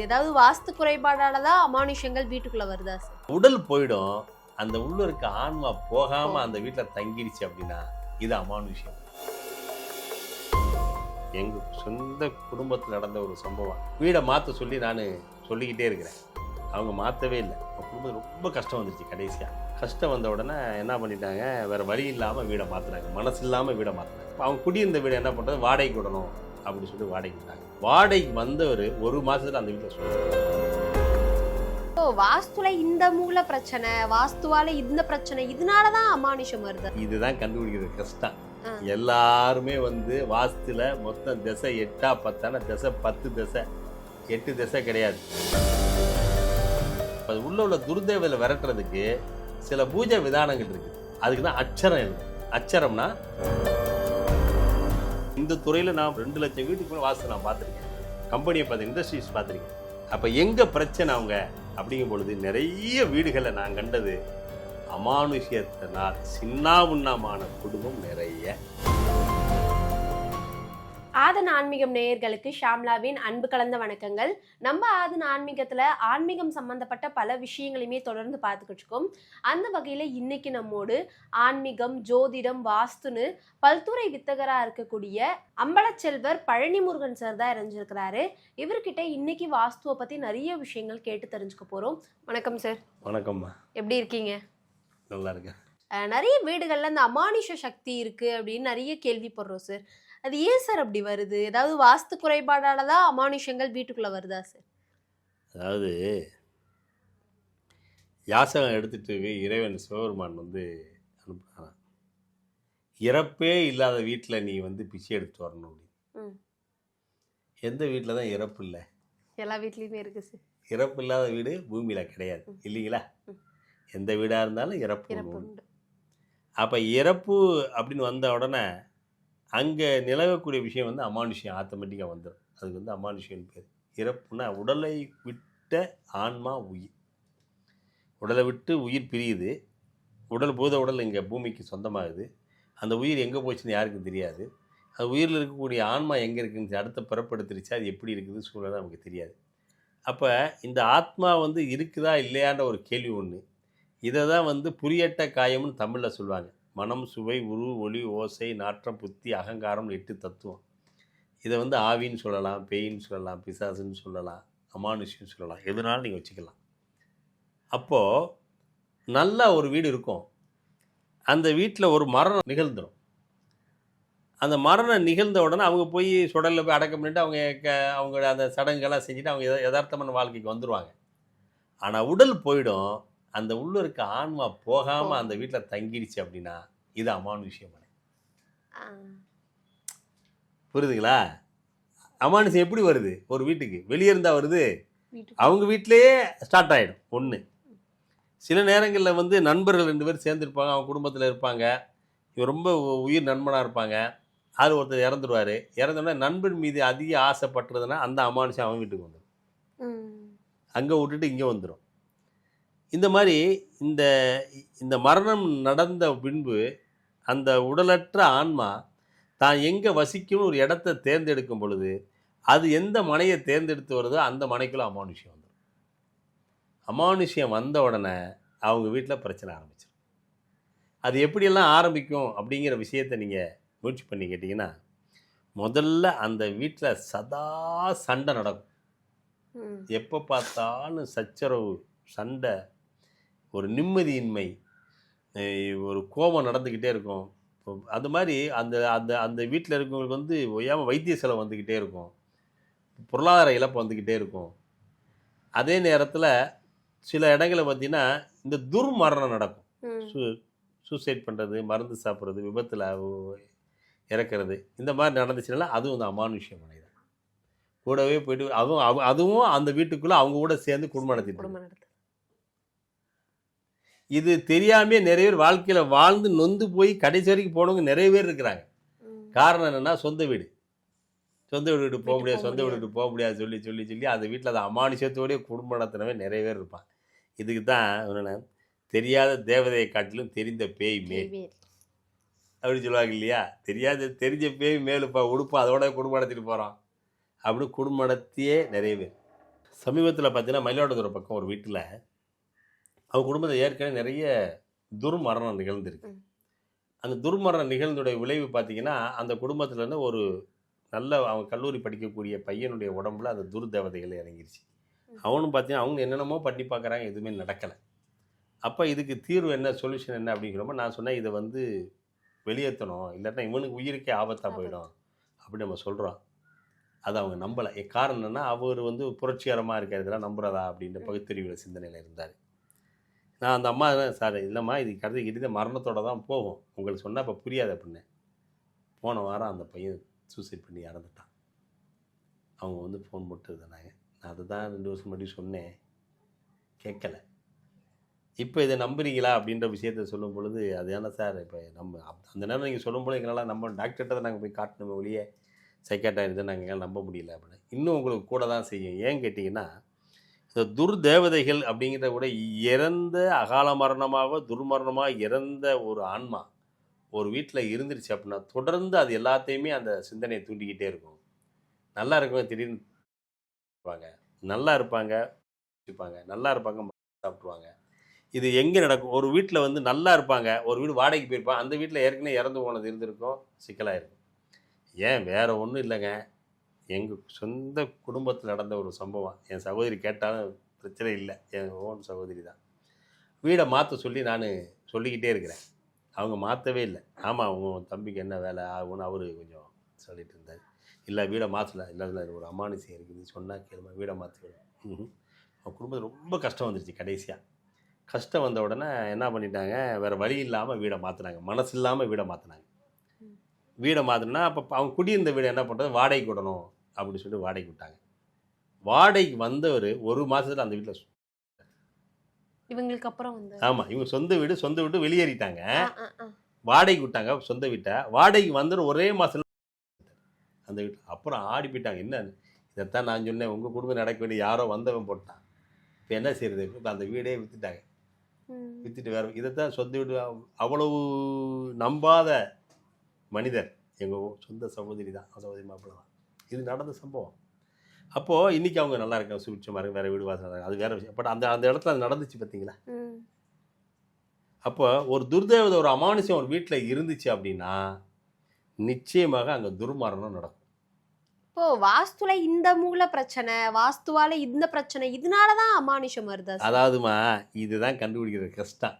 ஏதாவது வாஸ்து குறைபாடால தான் அமானுஷங்கள் வீட்டுக்குள்ள வருதா சார் உடல் போயிடும். அந்த உள்ள இருக்க ஆன்மா போகாம அந்த வீட்டுல தங்கிடுச்சு அப்படின்னா இது அமானுஷ்யம். எங்க சொந்த குடும்பத்தில் நடந்த ஒரு சம்பவம். வீடை மாற்ற சொல்லி நான் சொல்லிக்கிட்டே இருக்கிறேன். அவங்க மாற்றவே இல்லை. குடும்பம் ரொம்ப கஷ்டம் வந்துருச்சு கடைசியா. கஷ்டம் வந்த உடனே என்ன பண்ணிட்டாங்க? வேற வழி இல்லாம வீடை மாத்துறாங்க மனசு இல்லாம வீடை மாத்துறாங்க அவங்க குடியிருந்த வீடு என்ன பண்றது? வாடகைக்கு விடணும் அப்படின்னு சொல்லி வாடகைக்கு விட்டாங்க. வாடகைக்கு வந்தவர் ஒரு மாசத்துல அந்த வீட்டில் சொல்லுவாங்க வாஸ்துல இந்த மூல பிரச்சனை வாஸ்துவால இந்த பிரச்சனை இதனாலதான் அமானுஷம் வருது. இதுதான் கண்டுபிடிக்கிறது கஷ்டம். எல்லாருமே வந்து வாஸ்துல மொத்தம் திசை எட்டா பத்தான திசை பத்து திசை. எட்டு திசை கிடையாது. அது உள்ள உள்ள துர்தேவையில விரட்டுறதுக்கு சில பூஜை விதானங்கள் இருக்கு. அதுக்கு தான் அச்சரம் அச்சரம்னா இந்த துறையில நான் ரெண்டு லட்சம் வீட்டுக்கு மேல வாஸ்து நான் பார்த்துருக்கேன். கம்பெனியை பார்த்து இண்டஸ்ட்ரீஸ் பார்த்துருக்கேன். அப்ப எங்க பிரச்சனை அவங்க? அப்படிங்கும் பொழுது நிறைய வீடுகளை நான் கண்டது அமானுஷ்யத்தினால் சின்னாவுண்ணமான குடும்பம் நிறைய. ஆதன் ஆன்மீகம் நேயர்களுக்கு ஷாம்லாவின் அன்பு கலந்த வணக்கங்கள். நம்ம ஆதன் ஆன்மீகத்துல ஆன்மீகம் சம்பந்தப்பட்ட பல விஷயங்களையுமே தொடர்ந்து பார்த்துக்கிட்டு இருக்கோம். அந்த வகையில இன்னைக்கு நம்மோடு ஆன்மீகம் ஜோதிடம் வாஸ்துன்னு பல்துறை வித்தகரா இருக்கக்கூடிய அம்பலச்செல்வர் பழனி முருகன் சார் தான் இணைஞ்சிருக்கிறாரு. இவர்கிட்ட இன்னைக்கு வாஸ்துவை பத்தி நிறைய விஷயங்கள் கேட்டு தெரிஞ்சுக்க போறோம். வணக்கம் சார் வணக்கம்மா. எப்படி இருக்கீங்க? நல்லா இருக்கேன். நிறைய வீடுகள்ல இந்த அமானுஷ சக்தி இருக்கு அப்படின்னு நிறைய கேள்விப்படுறோம் சார் அது ஏன் சார் அப்படி வருது? ஏதாவது வாஸ்து குறைபாடால தான் அமானுஷங்கள் வீட்டுக்குள்ள வருதா சார்? அதாவது யாசகம் எடுத்துட்டு இறைவன் சிவபெருமான் வந்து அனுப்புறான் இறப்பே இல்லாத வீட்டில் நீ வந்து பிச்சை எடுத்துட்டு வரணும் அப்படின்னு. எந்த வீட்டில் தான் இறப்பு இல்லை? எல்லா வீட்லயுமே இருக்கு சார். இறப்பு இல்லாத வீடு பூமியில் கிடையாது இல்லைங்களா. எந்த வீடாக இருந்தாலும் இறப்பு. உண்டு. அப்போ இறப்பு அப்படின்னு வந்த உடனே அங்கே நிலவக்கூடிய விஷயம் வந்து அமானுஷ்யம் ஆட்டோமேட்டிக்காக வந்துடும் அதுக்கு வந்து அமானுஷ்யம் பேர். இறப்புனா உடலை விட்ட ஆன்மா உயிர். உடலை விட்டு உயிர் பிரியுது. உடல் பூத உடல் இங்கே பூமிக்கு சொந்தமாகுது. அந்த உயிர் எங்கே போச்சுன்னு யாருக்கும் தெரியாது. அந்த உயிரில் இருக்கக்கூடிய ஆன்மா எங்கே இருக்குன்னு அடுத்த பிறப்படுத்திருச்சு அது எப்படி இருக்குது சூழல் நமக்கு தெரியாது. அப்போ இந்த ஆத்மா வந்து இருக்குதா இல்லையான்ற ஒரு கேள்வி ஒன்று இதை தான் வந்து புரியட்ட காயம்னு தமிழில் சொல்லுவாங்க. மனம் சுவை உரு ஒளி ஓசை நாற்றம் புத்தி அகங்காரம் எட்டு தத்துவம். இதை வந்து ஆவின்னு சொல்லலாம் பேயின்னு சொல்லலாம் பிசாசுன்னு சொல்லலாம் அமானுஷ்யன்னு சொல்லலாம். எதுனாலும் நீங்கள் வச்சுக்கலாம். அப்போது நல்ல ஒரு வீடு இருக்கும். அந்த வீட்டில் ஒரு மரணம் நிகழ்ந்துடும் அந்த மரணம் நிகழ்ந்த உடனே அவங்க போய் சுடலில் போய் அடக்கம் பண்ணிட்டு அவங்க க அவங்களோட அந்த சடங்குகள்லாம் செஞ்சுட்டு அவங்க யத- யதார்த்தமான வாழ்க்கைக்கு வந்துடுவாங்க ஆனால் உடல் போயிடும். அந்த உள்ள இருக்க ஆன்மா போகாமல் அந்த வீட்டில் தங்கிடுச்சு அப்படின்னா இது அமானுஷ்யம் புரியுதுங்களா? அமானுஷ்யம் எப்படி வருது? ஒரு வீட்டுக்கு. வெளியே இருந்தா வருது அவங்க வீட்டிலேயே ஸ்டார்ட் ஆகிடும் ஒன்று சில நேரங்களில் வந்து நண்பர்கள் ரெண்டு பேர் சேர்ந்துருப்பாங்க அவங்க குடும்பத்தில் இருப்பாங்க. இவர் ரொம்ப உயிர் நண்பனாக இருப்பாங்க. அது ஒருத்தர் இறந்துருவார். இறந்தோடனே நண்பன் மீது அதிக ஆசைப்பட்டுறதுன்னா அந்த அமானுஷம் அவன் வீட்டுக்கு வந்துடும். அங்கே விட்டுட்டு இங்கே வந்துடும் இந்த மாதிரி இந்த இந்த மரணம் நடந்த பின்பு அந்த உடலற்ற ஆன்மா தான் எங்கே வசிக்கும்னு ஒரு இடத்த தேர்ந்தெடுக்கும் பொழுது அது எந்த மனையை தேர்ந்தெடுத்து வருதோ அந்த மனைக்குள்ள அமானுஷ்யம் வந்துடும் அமானுஷ்யம் வந்த உடனே அவங்க வீட்டில் பிரச்சனை ஆரம்பிச்சிடும் அது எப்படியெல்லாம் ஆரம்பிக்கும் அப்படிங்கிற விஷயத்தை நீங்கள் முயற்சி பண்ணி கேட்டிங்கன்னா முதல்ல அந்த வீட்டில் சதா சண்டை நடக்கும். எப்போ பார்த்தாலும் சச்சரவு சண்டை ஒரு நிம்மதியின்மை ஒரு கோபம் நடந்துக்கிட்டே இருக்கும். அது மாதிரி அந்த அந்த அந்த வீட்டில் இருக்கவங்களுக்கு வந்து ஒய்யாமல் வைத்திய செலவு வந்துக்கிட்டே இருக்கும். பொருளாதார இழப்பு வந்துக்கிட்டே இருக்கும். அதே நேரத்தில் சில இடங்களில் பார்த்தீங்கன்னா இந்த துர்மரணம் நடக்கும். சூ சூசைட் பண்ணுறது மருந்து சாப்பிட்றது விபத்தில் இறக்கிறது இந்த மாதிரி நடந்துச்சுனால அதுவும் இந்த அமானுஷ்யம் தான் கூடவே போயிட்டு அதுவும் அதுவும் அந்த வீட்டுக்குள்ளே அவங்க கூட சேர்ந்து குடும்பம் நடத்திட்டு இது தெரியாமே நிறைய பேர் வாழ்க்கையில் வாழ்ந்து நொந்து போய் கடைசி வரைக்கும் போனவங்க நிறைய பேர் இருக்கிறாங்க. காரணம் என்னன்னா சொந்த வீடு. சொந்த வீடு விட்டு போக முடியாது சொந்த வீடு. விட்டு போக முடியாது சொல்லி சொல்லி சொல்லி அந்த வீட்டில் அதை அமானுஷத்தோடய குடும்பம் நடத்தினவன் நிறைய பேர் இருப்பான் இதுக்கு தான் என்னென்ன தெரியாத தேவதையை காட்டிலும் தெரிந்த பேய் மேல். வேறு. அப்படி சொல்லுவாங்க இல்லையா? தெரியாத தெரிஞ்ச பேய் மேலுப்பா உடுப்பா அதோட குடும்பம் நடத்திட்டு போகிறான் அப்படி குடும்பம் நடத்தியே நிறைய பேர். சமீபத்தில் பார்த்தீங்கன்னா மயிலாடுதுறை பக்கம் ஒரு வீட்டில் அவங்க குடும்பத்தில் ஏற்கனவே நிறைய துர்மரணம் நிகழ்ந்திருக்கு. அந்த துர்மரணம் நிகழ்ந்துடைய விளைவு பார்த்தீங்கன்னா அந்த குடும்பத்துல இருந்து ஒரு நல்ல அவன் கல்லூரி படிக்கக்கூடிய பையனுடைய உடம்புல அந்த துர்தேவதைகள் இறங்கிருச்சு. அவனும் பார்த்தீங்கன்னா அவங்க என்னென்னமோ பண்ணி பார்க்குறாங்க எதுவுமே நடக்கலை. அப்போ இதுக்கு தீர்வு என்ன சொல்யூஷன் என்ன அப்படிங்கிறப்ப நான் சொன்னேன் இதை வந்து வெளியேற்றணும் இல்லாட்டினா இவனுக்கு உயிருக்கே ஆபத்தாக போயிடும் அப்படி நம்ம சொல்கிறோம் அதை அவங்க நம்பலை. காரணம் என்னன்னா அவர் வந்து புரட்சிகரமாக இருக்கார் இதெல்லாம் நம்புறதா அப்படின்ற பகுத்தறிவுல சிந்தனையில் இருந்தார். நான் அந்த அம்மா சார் இல்லைம்மா இது கடைசி கிட்ட மரணத்தோட தான் போகும். உங்களுக்கு சொன்னால் இப்போ புரியாது அப்படின்னு. போன வாரம் அந்த பையன் சூசைட் பண்ணி இறந்துட்டான். அவங்க வந்து ஃபோன் போட்டு இருந்தாங்க நான் அதை தான் ரெண்டு வருஷம் முன்னாடி சொன்னேன். கேட்கல. இப்போ இதை நம்புறீங்களா அப்படின்ற விஷயத்த சொல்லும் பொழுது அது என்ன சார் இப்போ நம்ம அப்~ அந்த நேரம் நீங்கள் சொல்லும்போது எங்களால் நம்ம டாக்டர்கிட்ட நாங்கள் போய் காட்டணும் ஒழிய சைக்காட்டாக இருந்து நாங்கள் எங்களால் நம்ப முடியல அப்படின்னு. இன்னும் உங்களுக்கு கூட தான் செய்யும். ஏன் கேட்டிங்கன்னா இந்த துர்தேவதைகள் அப்படிங்கிறத விட இறந்த அகால மரணமாக துர்மரணமாக இறந்த ஒரு ஆன்மா ஒரு வீட்டில் இருந்துருச்சு அப்படின்னா தொடர்ந்து அது எல்லாத்தையுமே அந்த சிந்தனையை தூண்டிக்கிட்டே இருக்கும். நல்லா இருக்கவங்க திடீர்னு இருப்பாங்க. நல்லா இருப்பாங்க வச்சுப்பாங்க நல்லா இருப்பாங்க சாப்பிடுவாங்க இது எங்கே நடக்கும்? ஒரு வீட்டில் வந்து நல்லா இருப்பாங்க ஒரு வீடு வாடகைக்கு போயிருப்பாங்க அந்த வீட்டில் ஏற்கனவே இறந்து போனது இருந்திருக்கும் சிக்கலாக இருக்கும் ஏன்? வேறு ஒன்றும் இல்லைங்க. எங்கள் சொந்த குடும்பத்தில் நடந்த ஒரு சம்பவம். என் சகோதரி கேட்டாலும் பிரச்சனை இல்லை. என் ஓன் சகோதரி தான். வீடை மாற்ற சொல்லி நான் சொல்லிக்கிட்டே இருக்கிறேன். அவங்க மாற்றவே இல்லை. ஆமாம் உன் தம்பிக்கு என்ன வேலை ஆகும்னு அவர் கொஞ்சம் சொல்லிட்டு இருந்தார். இல்லை வீடை மாற்றல இல்லை இல்லை ஒரு அமானுஷம் இருக்குது. சொன்னால் கேளுமா வீடை மாற்றிவிடும் அவன் குடும்பத்தில் ரொம்ப கஷ்டம் வந்துருச்சு கடைசியாக கஷ்டம் வந்த உடனே என்ன பண்ணிட்டாங்க? வேறு வழி இல்லாமல் வீடை மாற்றினாங்க மனசு இல்லாமல் வீடை மாற்றினாங்க வீடை மாற்றினா அப்போ அவங்க குடியிருந்த வீடு என்ன பண்ணுறது வாடகைக்கு விடணும். அப்படின்னு சொல்லிட்டு வாடகைக்கு விட்டாங்க. வாடகைக்கு வந்தவர் ஒரு மாதத்தில் அந்த வீட்டில் இவங்களுக்கு அப்புறம் வந்து ஆமாம் இவங்க சொந்த வீடு சொந்த வீடு வெளியேறிட்டாங்க. வாடகைக்கு விட்டாங்க சொந்த வீட்டை. வாடகைக்கு வந்தவர் ஒரே மாதம் அந்த வீட்டில் அப்புறம் ஆடி போயிட்டாங்க. என்ன இதைத்தான் நான் சொன்னேன். உங்கள் குடும்பம் நடக்க வேண்டிய யாரோ வந்தவன் போட்டான். இப்போ என்ன செய்யறது இப்போ அந்த வீடே விற்றுட்டாங்க. விற்றுட்டு வேற இதைத்தான் சொந்த வீடு. அவ்- அவ்வளவு நம்பாத மனிதர் எங்கள் சொந்த சகோதரி தான் சகோதரி மாப்பிள்ளை தான். இது நடந்த சம்பவம் அப்போது இன்றைக்கி அவங்க நல்லா இருக்காங்க சுபிட்சமாக இருக்கு வேறு வீடு வாசல் இருக்கு. அது வேறு விஷயம் பட் அந்த அந்த இடத்துல அது நடந்துச்சு பார்த்தீங்களா. அப்போ ஒரு துர்தேவதை ஒரு அமானுஷம் ஒரு வீட்டில் இருந்துச்சு அப்படின்னா நிச்சயமாக அங்கே துர்மரணம் நடக்கும் இப்போ வாஸ்துல இந்த மூல பிரச்சனை வாஸ்துவால இந்த பிரச்சனை இதனாலதான் அமானுஷம் வருதா? அதாவதுமா இதுதான் கண்டுபிடிக்கிறது கஷ்டம்.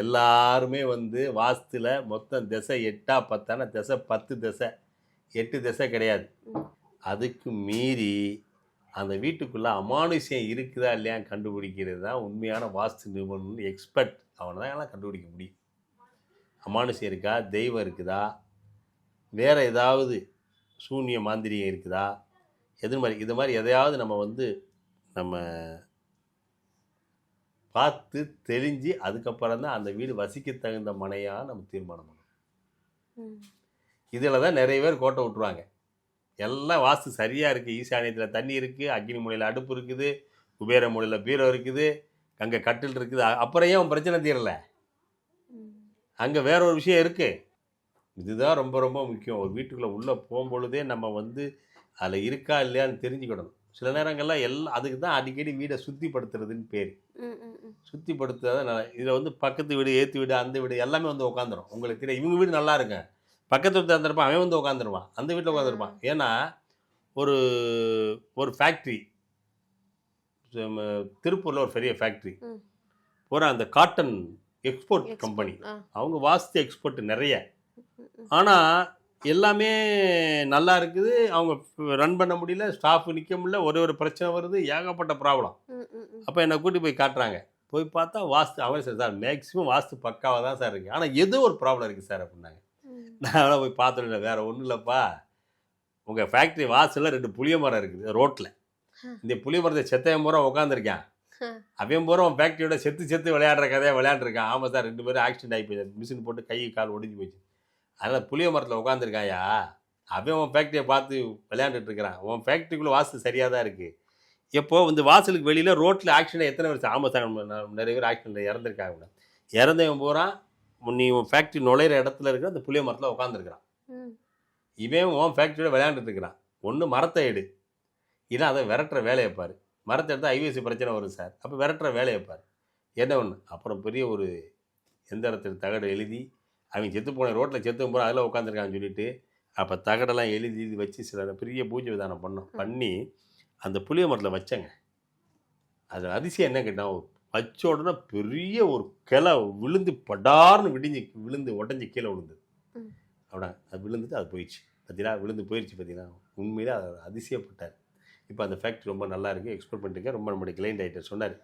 எல்லாருமே வந்து வாஸ்துல மொத்தம் திசை எட்டா பத்தான திசை பத்து திசை எட்டு திசை கிடையாது. அதுக்கு மீறி அந்த வீட்டுக்குள்ள அமானுஷ்யம் இருக்குதா இல்லையா கண்டுபிடிக்கிறது தான் உண்மையான வாஸ்து நிபுணன் எக்ஸ்பர்ட் அவனை தான் எல்லாம் கண்டுபிடிக்க முடியும். அமானுஷ்யம் இருக்கா? தெய்வம் இருக்குதா? வேற ஏதாவது சூன்ய மாந்திரியம் இருக்குதா? எது மாதிரி இது மாதிரி எதையாவது நம்ம வந்து நம்ம பார்த்து தெளிஞ்சு அதுக்கப்புறம் தான் அந்த வீடு வசிக்க தகுந்த மனையாக நம்ம தீர்மானம் பண்ணணும். இதில் தான் நிறைய பேர் கோட்டை விட்டுருவாங்க. எல்லாம் வாஸ்து சரியாக இருக்குது ஈசானியத்தில் தண்ணி இருக்குது அக்னி மூலையில் அடுப்பு இருக்குது குபேர மூலையில் பீரோ இருக்குது அங்கே கட்டில் இருக்குது. அப்புறம் ஏன் பிரச்சனை தீரல. அங்கே வேற ஒரு விஷயம் இருக்குது இதுதான் ரொம்ப ரொம்ப முக்கியம். ஒரு வீட்டுக்குள்ளே உள்ளே போகும்பொழுதே நம்ம வந்து அதில் இருக்கா இல்லையான்னு தெரிஞ்சுக்கிடணும் சில நேரங்கள்லாம் எல்லாம் அதுக்கு தான் அடிக்கடி வீடை சுத்திப்படுத்துறதுன்னு பேர். சுத்திப்படுத்தாத இதில் வந்து பக்கத்து வீடு ஏற்று வீடு அந்த வீடு எல்லாமே வந்து உட்காந்துரும் உங்களுக்கு தெரியும் இவங்க வீடு நல்லா இருக்கு பக்கத்து வீட்டில் இருந்திருப்பான் அவன் வந்து உட்காந்துருவான் அந்த வீட்டில் உட்காந்துருப்பான் ஏன்னா ஒரு ஒரு ஃபேக்ட்ரி திருப்பூரில் ஒரு பெரிய ஃபேக்ட்ரி. பூரா அந்த காட்டன் எக்ஸ்போர்ட். கம்பெனி. அவங்க வாஸ்து எக்ஸ்போர்ட் நிறைய. ஆனால் எல்லாமே நல்லா இருக்குது அவங்க ரன் பண்ண முடியல ஸ்டாஃப் நிற்க முடியல ஒரு ஒரு பிரச்சனை வருது ஏகப்பட்ட ப்ராப்ளம். அப்போ என்னை கூட்டி போய் காட்டுறாங்க போய் பார்த்தா வாஸ்து அவன் சார் சார் மேக்ஸிமம் வாஸ்து பக்காவாக தான் சார் இருக்குது ஆனால் ஏதோ ஒரு ப்ராப்ளம் இருக்குது சார் அப்படின்னாங்க. நான் போய் பார்த்துட்டு வேற ஒன்றும் இல்லைப்பா. உங்கள் ஃபேக்ட்ரி வாசலில் ரெண்டு புளிய மரம் இருக்குது ரோட்டில் இந்த புளிய மரத்தை செத்தைய முறை உட்காந்துருக்கேன் அவன் போகிற அவன் ஃபேக்ட்ரியோட செத்து செத்து விளையாடுற கதையாக விளையாண்டுருக்கான். ஆமாம் சார் ரெண்டு பேரும் ஆக்சிடென்ட் ஆகி போயிடுச்சு மிஷின் போட்டு கை கால் ஒடிஞ்சு போச்சு அதனால் புளிய மரத்தில் உட்காந்துருக்காயா அவன் உன் ஃபேக்ட்ரியை பார்த்து விளையாண்டுட்டு இருக்கிறான். உன் ஃபேக்ட்ரிக்குள்ளே வாசல் சரியாக தான் இருக்குது எப்போ இந்த வாசலுக்கு வெளியில் ரோட்டில் ஆக்சிடென்ட் எத்தனை வருஷம்? ஆமாம் சார் நிறைய பேர் ஆக்சிடென்ட்டில் இறந்துருக்காங்க. இறந்தவன் போகிறான் நீ உன் ஃபேக்ட்ரி நுழையிற இடத்துல இருக்கிற அந்த புளிய மரத்தில் உட்காந்துருக்கிறான். இவன் உன் ஃபேக்ட்ரியோட விளையாண்டுட்டு இருக்கிறான். ஒன்று மரத்தை எடு. இல்லை அதை விரட்டுற வேலையை பாரு. மரத்தை எடுத்தால் ஐவிஎஸ்சி பிரச்சனை வரும் சார். அப்போ விரட்டுற வேலையை பாரு. என்ன ஒன்று அப்புறம் பெரிய ஒரு எந்திரத்தில் தகடு எழுதி அவங்க செத்து போன ரோட்டில் செத்து போகிற அதில் உட்காந்துருக்கான்னு சொல்லிட்டு அப்போ தகடெல்லாம் எழுதி இது வச்சு சில பெரிய பூஜை விதானம் பண்ணோம். பண்ணி அந்த புளிய மரத்தில் வச்சேங்க. அது அதிசயம் என்ன கேட்டால் வச்ச உடனே பெரிய ஒரு கிளை விழுந்து படார்னு விடிஞ்சு விழுந்து உடஞ்சி கீழே விழுந்தது. ம். அப்படின்னா அது விழுந்துட்டு அது போயிடுச்சு. பார்த்தீங்களா விழுந்து போயிடுச்சு பார்த்தீங்களா உண்மையிலே அது அதிசயப்பட்டார். இப்போ அந்த ஃபேக்ட்ரி ரொம்ப நல்லா இருக்குது எக்ஸ்போர்ட் பண்ணிருக்கேன் ரொம்ப நம்மளுடைய கிளைண்ட் ஆகிட்ட சொன்னார்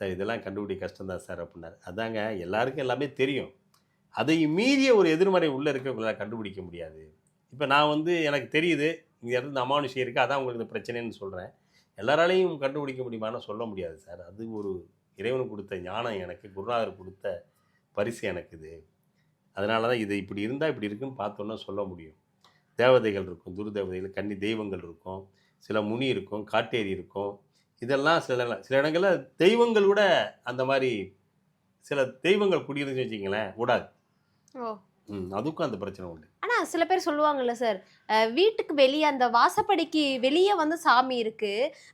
சார் இதெல்லாம் கண்டுபிடி கஷ்டம் தான் சார் அப்படின்னாரு. அதாங்க எல்லாருக்கும் எல்லாமே தெரியும். அதை மீறிய ஒரு எதிர்மறை உள்ளே இருக்கவங்களால கண்டுபிடிக்க முடியாது. இப்போ நான் வந்து எனக்கு தெரியுது இந்த இடத்துல அமானுஷம் இருக்குது அதான் உங்களுக்கு இந்த பிரச்சனைன்னு சொல்கிறேன் எல்லாராலையும் கண்டுபிடிக்க முடியுமான்னு சொல்ல முடியாது சார். அது ஒரு இறைவனுக்கு கொடுத்த ஞானம் எனக்கு குருநாதர் கொடுத்த பரிசு எனக்கு இது. அதனால தான் இது இப்படி இருந்தால் இப்படி இருக்குன்னு பார்த்தோன்னா சொல்ல முடியும். தேவதைகள் இருக்கும் துருதேவதைகள் கன்னி தெய்வங்கள் இருக்கும் சில முனி இருக்கும் காட்டேரி இருக்கும். இதெல்லாம் சில சில இடங்களில் தெய்வங்கள் கூட அந்த மாதிரி சில தெய்வங்கள் குடியிருந்துச்சு வச்சிங்களேன் கூடாது அதுக்கும் அந்த பிரச்சனை உண்டு. ஆனா சில பேர் சொல்லுவாங்கல்ல சார் வீட்டுக்கு வெளியே அந்த வாசப்படிக்கு வெளியே வந்து சாமி இருக்கு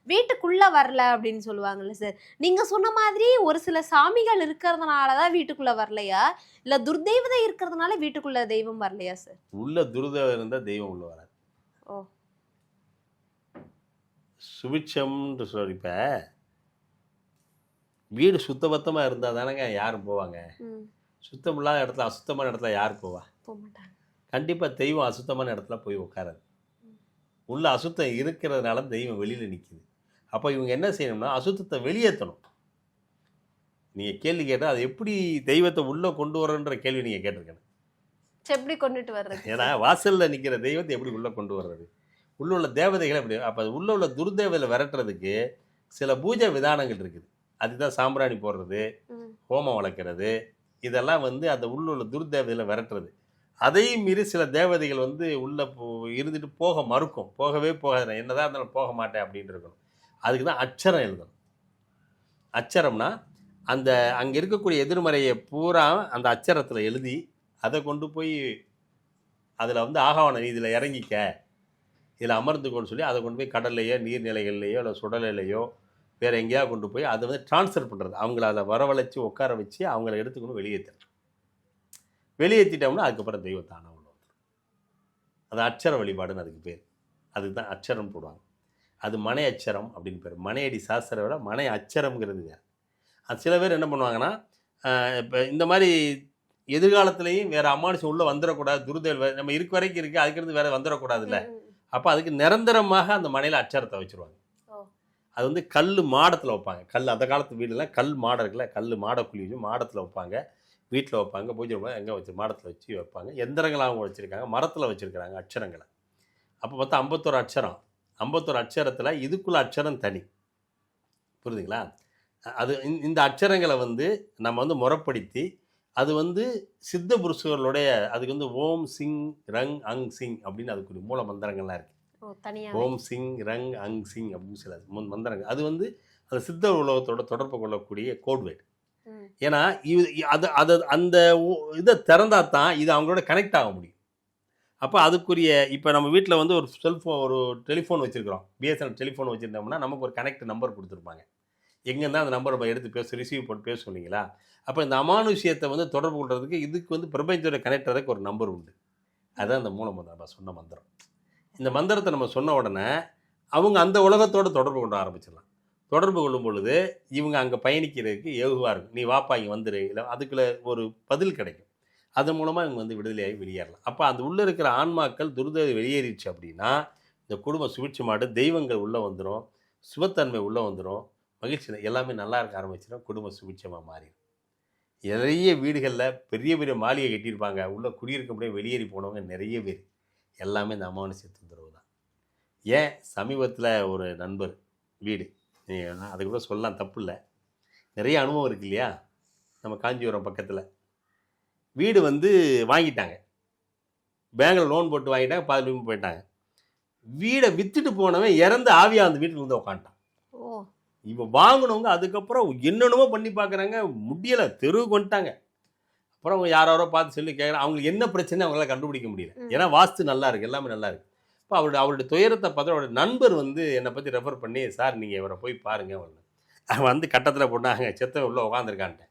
வீட்டுக்குள்ள வரல அப்படின்னு சொல்லுவாங்கல்ல சார். நீங்க சொன்ன மாதிரி ஒரு சில சாமிகள் இருக்கிறதுனால தான் வீட்டுக்குள்ள வரலையா? இல்ல துர்தெய்வதை இருக்கிறதுனால வீட்டுக்குள்ள தெய்வம் வரலையா சார்? உள்ள துருதேவம் இருந்தால் தெய்வம் உள்ள வராது. ஓ. சுபிட்சம்ன்ற சொல்ற இப்போ வீடு சுத்தபத்தமாக இருந்தால் தானேங்க யாரும் போவாங்க? சுத்தம் இல்லாத இடத்துல அசுத்தமான இடத்துல யார் போவா? கண்டிப்பாக தெய்வம் அசுத்தமான இடத்துல போய் உட்காராது உள்ள அசுத்தம் இருக்கிறதுனால தெய்வம் வெளியில் நிற்கிது அப்போ இவங்க என்ன செய்யணும்னா அசுத்தத்தை வெளியேற்றணும் நீங்கள் கேள்வி கேட்டால் அது எப்படி தெய்வத்தை உள்ளே கொண்டு வரன்ற கேள்வி நீங்கள் கேட்டிருக்கணும் எப்படி கொண்டுட்டு வர்றது? ஏன்னா வாசலில் நிற்கிற தெய்வத்தை எப்படி உள்ளே கொண்டு வர்றது? உள்ள உள்ள தேவதைகளை எப்படி அப்போ உள்ள உள்ள துர்தேவதை விரட்டுறதுக்கு சில பூஜை விதானங்கள் இருக்குது. அதுதான் சாம்பிராணி போடுறது ஹோமம் வளர்க்குறது இதெல்லாம் வந்து அந்த உள்ள துர்தேவதையில் விரட்டுறது. அதையும் மீறி சில தேவதைகள் வந்து உள்ளே போ இருந்துட்டு போக மறுக்கும். போகவே போகாது. என்னதான் இருந்தாலும் போக மாட்டேன் அப்படின்னு இருக்கணும். அதுக்கு தான் அச்சரம் எழுதணும். அச்சரம்னா அந்த அங்கே இருக்கக்கூடிய எதிர்மறையை பூரா அந்த அச்சரத்தில் எழுதி அதை கொண்டு போய் அதில் வந்து ஆகவான இதில் இறங்கிக்க. இதில் அமர்ந்துக்கோன்னு சொல்லி அதை கொண்டு போய் கடல்லையோ நீர்நிலைகள்லையோ இல்லை சுடலையிலையோ வேறு எங்கேயா கொண்டு போய் அதை வந்து ட்ரான்ஸ்ஃபர் பண்ணுறது அவங்கள அதை வரவழைச்சி உட்கார வச்சு அவங்கள எடுத்துக்கணும் வெளியேற்றணும் வெளியேற்றிட்டோம்னா அதுக்கப்புறம் தெய்வத்தான உள்ள வந்துடும் அது அச்சர வழிபாடுன்னு அதுக்கு பேர். அதுக்கு தான் அச்சரம் போடுவாங்க. அது மனை அச்சரம் அப்படின்னு பேர். மனையடி சாஸ்திர விட மனை அச்சரம்ங்கிறது வேறு. அது சில பேர் என்ன பண்ணுவாங்கன்னா இப்போ இந்த மாதிரி எதிர்காலத்துலேயும் வேறு அமானுஷம் உள்ளே வந்துடக்கூடாது துருதேல் நம்ம இருக்க வரைக்கும் இருக்குது அதுக்கடுத்து வேறு வந்துடக்கூடாதுல்ல. அப்போ அதுக்கு நிரந்தரமாக அந்த மனையில் அச்சரத்தை வச்சுருவாங்க. அது வந்து கல் மாடத்தில் வைப்பாங்க. கல் அந்த காலத்து வீடுலாம் கல் மாடம் இருக்குல்ல கல் மாடக்குழி வச்சு மாடத்தில் வைப்பாங்க. வீட்டில் வைப்பாங்க பூஜை வைப்பாங்க எங்கே வச்சு மாடத்தில் வச்சு வைப்பாங்க. எந்திரங்களாகவும் வச்சுருக்காங்க மரத்தில் வச்சுருக்காங்க அச்சரங்களை அப்போ பார்த்தா ஐம்பத்தோரு அச்சரம் ஐம்பத்தோரு அச்சரத்தில் இதுக்குள்ள அச்சரம் தனி. புரியுதுங்களா? அது இந்த- இந்த அச்சரங்களை வந்து நம்ம வந்து முறைப்படுத்தி அது வந்து சித்த புருஷர்களுடைய அதுக்கு வந்து ஓம் சிங் ரங் அங் சிங் அப்படின்னு அதுக்குரிய மூல மந்திரங்கள்லாம் இருக்குது ஓம் சிங் ரங் அங் சிங் அப்படின்னு சில மந்திரங்கள். அது வந்து அந்த சித்த உலகத்தோட தொடர்பு கொள்ளக்கூடிய கோட்வேர்டு ஏன்னா இது அது அது அந்த இதை திறந்தா தான் இது அவங்களோட கனெக்ட் ஆக முடியும். அப்போ அதுக்குரிய இப்போ நம்ம வீட்டில் வந்து ஒரு செல்ஃபோன் ஒரு டெலிஃபோன் வச்சுருக்கிறோம். பிஎஸ்என்எல் டெலிஃபோன் வச்சுருந்தோம்னா நமக்கு ஒரு கனெக்ட் நம்பர் கொடுத்துருப்பாங்க. எங்கேருந்தா அந்த நம்பர் நம்ம எடுத்து பேச ரிசீவ் போட்டு பேச சொன்னீங்களா? அப்போ இந்த அமானுஷியத்தை வந்து தொடர்பு கொள்றதுக்கு இதுக்கு வந்து பிரபஞ்சோட கனெக்ட் ஆகிறதுக்கு ஒரு நம்பர் உண்டு. அதுதான் அந்த மூல மந்திரம் சொன்ன மந்திரம். இந்த மந்திரத்தை நம்ம சொன்ன உடனே அவங்க அந்த உலகத்தோட தொடர்பு கொண்டு ஆரம்பிச்சிடலாம். தொடர்பு கொள்ளும் பொழுது இவங்க அங்கே பயணிக்கிறதுக்கு ஏகுவாக இருக்கும். நீ வாப்பா இங்கே வந்துரு. இல்லை அதுக்குள்ள ஒரு பதில் கிடைக்கும். அதன் மூலமாக இவங்க வந்து விடுதலையாகி வெளியேறலாம். அப்போ அந்த உள்ளே இருக்கிற ஆன்மாக்கள் துரிதத்தை வெளியேறிடுச்சு அப்படின்னா இந்த குடும்பம் சுவிட்சி மாடு தெய்வங்கள் உள்ளே வந்துடும் சுபத்தன்மை உள்ளே வந்துடும் மகிழ்ச்சி எல்லாமே நல்லா இருக்க ஆரம்பிச்சிடும் குடும்பம் சுபிட்சமாக மாறிடும் நிறைய வீடுகளில் பெரிய பெரிய மாளிகை கட்டியிருப்பாங்க. உள்ளே குடியிருக்க முடியாது வெளியேறி போனவங்க நிறைய பேர். எல்லாமே இந்த அமானுஷ தொந்தரவு தான். ஏன்? சமீபத்தில் ஒரு நண்பர் வீடு. அது கூட சொல்லலாம் தப்பு இல்லை. நிறைய அனுபவம் இருக்கு இல்லையா? நம்ம காஞ்சிபுரம் பக்கத்தில். வீடு வந்து வாங்கிட்டாங்க. பேங்கில் லோன் போட்டு வாங்கிட்டாங்க பாதி போயிட்டாங்க. வீடை வித்துட்டு போனவன் இறந்து ஆவியா அந்த வீட்டில் வந்து உட்காந்துட்டான் ஓ. இவன் வாங்கினவங்க அதுக்கப்புறம் என்னென்னமோ பண்ணி பார்க்குறாங்க முடியலை தெருவுக்கு வந்துட்டாங்க. அப்புறம் அவங்க யாரோ பார்த்து சொல்லி கேட்குறாங்க அவங்களுக்கு என்ன பிரச்சனை அவங்களால கண்டுபிடிக்க முடியல. ஏன்னா வாஸ்து நல்லா இருக்கு. எல்லாமே நல்லா இருக்கு. இப்போ அவருடைய அவருடைய துயரத்தை பார்த்து அவருடைய நண்பர் வந்து என்னை பற்றி ரெஃபர் பண்ணி சார் நீங்கள் இவரை போய் பாருங்க அவன் அவன் வந்து கட்டத்தில் போட்டாங்க செத்த உள்ள உட்காந்துருக்கான்ட்டேன்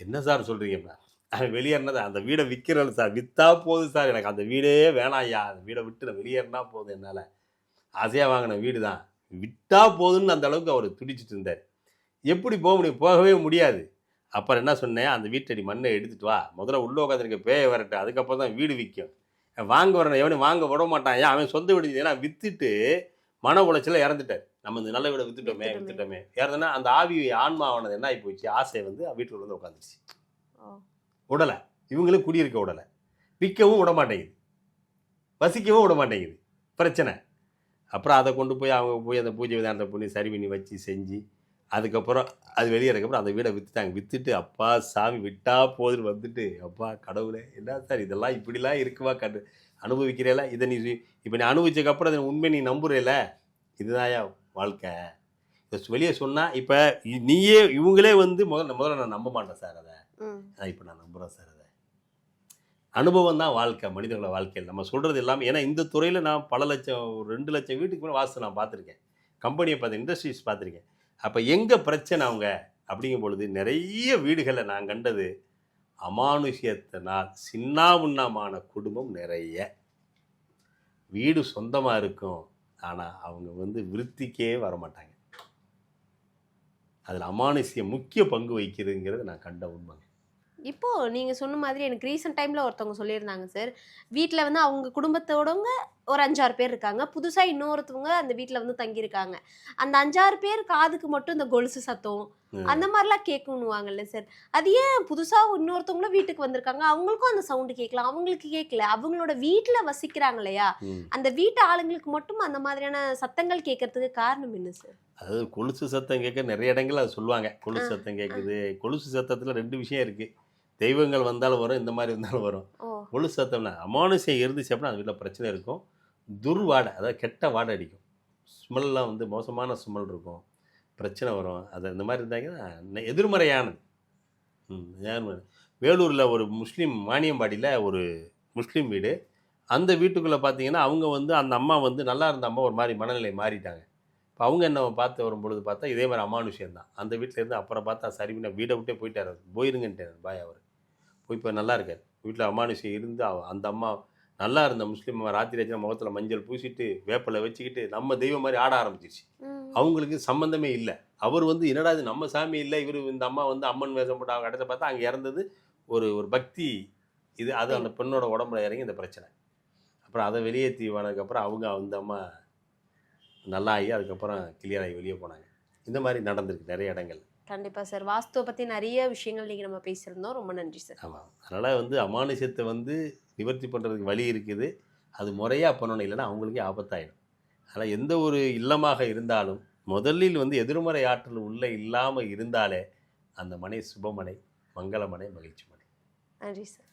என்ன சார் சொல்கிறீங்கன்னா அவன் வெளியேறினது அந்த வீடை விற்கிறேன் சார். விற்றா போதும் சார். எனக்கு அந்த வீடே வேணாம் ஐயா. அந்த வீடை விட்டு நான் வெளியேறினா போதும் என்னால். ஆசையாக வாங்கின வீடு தான். விட்டா போதும்னு அந்த அளவுக்கு அவர் துடிச்சிட்டு இருந்தார். எப்படி போக முடியும்? போகவே முடியாது. அப்புறம் என்ன சொன்னேன்? அந்த வீட்டடி மண்ணை எடுத்துட்டு வா. முதல்ல உள்ள உட்காந்துருக்க பேய வரட்டும் அதுக்கப்புறம் தான் வீடு விற்கும் வாங்க வரணும் எவனும் வாங்க விட மாட்டான். ஏன்? அவன் சொந்த வீடு ஏன்னா வித்துட்டு மன உளைச்சல இறந்துட்டார். நம்ம இந்த நல்ல வீடை வித்துட்டோமே வித்துட்டோமே. வித்துட்டோமே. இறந்துனா அந்த ஆவி ஆன்மாவானது என்ன ஆகி போச்சு? ஆசை வந்து வீட்டுக்குள்ள வந்து உட்காந்துருச்சு. உடலை. இவங்களும் குடியிருக்க உடலை. விற்கவும் விட மாட்டேங்குது. வசிக்கவும் விட மாட்டேங்குது. பிரச்சனை. அப்புறம் அதை கொண்டு போய் அவங்க போய் அந்த பூஜை விதானத்தை பண்ணி சரி பண்ணி வச்சு செஞ்சு அதுக்கப்புறம் அது வெளியேறதுக்கப்புறம் அந்த வீடை விற்றுட்டாங்க விற்றுட்டு அப்பா சாமி விட்டா போதுன்னு வந்துட்டு அப்பா கடவுளே என்ன சார் இதெல்லாம் இப்படிலாம் இருக்குவா கண்டு அனுபவிக்கிறேல. இதை நீ இப்போ நீ அனுபவிச்சதுக்கப்புறம் அதை உண்மை நீ நம்புறேல. இதுதான்யா வாழ்க்கை. இதை வெளியே சொன்னால் இப்போ நீயே இவங்களே வந்து முதல்ல முதல்ல நான் நம்ப மாட்டேன் சார் அதை. ஆனால் இப்போ நான் நம்புகிறேன் சார் அதை. அனுபவம் தான் வாழ்க்கை மனிதர்களோட வாழ்க்கையில். நம்ம சொல்கிறது எல்லாமே ஏன்னா இந்த துறையில் நான் பல லட்சம் ஒரு ரெண்டு லட்சம் வீட்டுக்கு மேலே வாசல் நான் பார்த்துருக்கேன். கம்பெனியை பார்த்து இண்டஸ்ட்ரீஸ் பார்த்துருக்கேன். அப்போ எங்கே பிரச்சனை அவங்க? அப்படிங்கும் பொழுது நிறைய வீடுகளை நான் கண்டது அமானுஷ்யத்தினால் சின்னாமுன்னாமான குடும்பம் நிறைய. வீடு சொந்தமாக இருக்கும் ஆனால் அவங்க வந்து விருத்திக்கே வரமாட்டாங்க. அதில் அமானுஷ்யம் முக்கிய பங்கு வகிக்கிறதுங்கிறது நான் கண்ட உண்மைங்க. இப்போது நீங்கள் சொன்ன மாதிரி எனக்கு ரீசெண்ட் டைமில் ஒருத்தவங்க சொல்லியிருந்தாங்க சார் வீட்டில் வந்து அவங்க குடும்பத்தோடவங்க ஒரு அஞ்சாறு பேர் இருக்காங்க. புதுசா இன்னொருத்தவங்க அந்த வீட்ல வந்து தங்கியிருக்காங்க. அந்த அஞ்சாறு பேர் காதுக்கு மட்டும் இந்த கொலுசு சத்தம். அந்த மாதிரிலாம் கேட்கணுவாங்கல்ல சார். அது ஏன் புதுசா இன்னொருத்தவங்களும் வீட்டுக்கு வந்திருக்காங்க? அவங்களுக்கும் அந்த சவுண்டு கேட்கலாம். அவங்களுக்கு கேட்கல. அவங்களோட வீட்ல வசிக்கிறாங்க இல்லையா. அந்த வீட்டு ஆளுங்களுக்கு மட்டும் அந்த மாதிரியான சத்தங்கள் கேட்கறதுக்கு காரணம் என்ன சார்? அதாவது கொலுசு சத்தம் கேட்க நிறைய இடங்கள்ல அது சொல்லுவாங்க. கொலுசு சத்தம் கேட்குது. கொலுசு சத்தத்தில் ரெண்டு விஷயம் இருக்குது தெய்வங்கள் வந்தாலும் வரும் இந்த மாதிரி வந்தாலும் வரும். கொலுசு சத்தம்னா அமானுஷம் இருந்துச்சு அப்படின்னா அந்த வீட்டில் பிரச்சனை இருக்கும். துர்வாடை அதாவது கெட்ட வாடை அடிக்கும். ஸ்மெல்லாம் வந்து மோசமான ஸ்மெல் இருக்கும். பிரச்சனை வரும். அது இந்த மாதிரி இருந்தாங்கன்னா எதிர்மறையானது. ம் வேலூரில் ஒரு முஸ்லீம் மானியம்பாடியில் ஒரு முஸ்லீம் வீடு. அந்த வீட்டுக்குள்ளே பார்த்தீங்கன்னா அவங்க வந்து அந்த அம்மா வந்து நல்லா இருந்த அம்மா ஒரு மாதிரி மனநிலை மாறிட்டாங்க. இப்போ அவங்க என்ன பார்த்து வரும்பொழுது பார்த்தா இதே மாதிரி அமானுஷியம் தான். அந்த வீட்டில் இருந்து அப்புறம் பார்த்தா சரி பண்ண வீடை விட்டே போயிட்டார். போயிருங்கன்ட்டார் பாய் அவர். போய் இப்போ நல்லா இருக்கார். வீட்டில் அமானுஷியம் இருந்து அவ- அந்த அம்மா நல்லா இருந்த முஸ்லீம் ராத்திரி ஆச்சுன்னா முகத்தில் மஞ்சள் பூசிட்டு வேப்பிலை வச்சுக்கிட்டு நம்ம தெய்வம் மாதிரி ஆட ஆரம்பிச்சிருச்சு. அவங்களுக்கு சம்மந்தமே இல்லை. அவர் வந்து என்னடா இது நம்ம சாமி இல்லை இவர் இந்த அம்மா வந்து அம்மன் வேஷம் போட்டு அவங்க இடத்த பார்த்தா அங்கே இறந்தது ஒரு ஒரு பக்தி. இது அது அந்த பெண்ணோட உடம்புல இறங்கி இந்த பிரச்சனை. அப்புறம் அதை வெளியேற்றி வனதுக்கப்புறம் அவங்க அந்த அம்மா நல்லா ஆகி அதுக்கப்புறம் கிளியர் ஆகி வெளியே போனாங்க. இந்த மாதிரி நடந்திருக்கு நிறைய இடங்கள். கண்டிப்பா சார். வாஸ்துவை பத்தி நிறைய விஷயங்கள் நீங்க நம்ம பேசியிருந்தோம். ரொம்ப நன்றி சார். ஆமாம் அதனால் வந்து அமானுஷத்தை வந்து நிவர்த்தி பண்ணுறதுக்கு வழி இருக்குது. அது முறையாக பண்ணணும். இல்லைன்னா அவங்களுக்கே ஆபத்தாயிடும். அதனால் எந்த ஒரு இல்லமாக இருந்தாலும் முதலில் வந்து எதிர்மறை ஆற்றல் உள்ளே இல்லாமல் இருந்தாலே அந்த மனை சுபமனை மங்களமனை மகிழ்ச்சி மனை நன்றி சார்.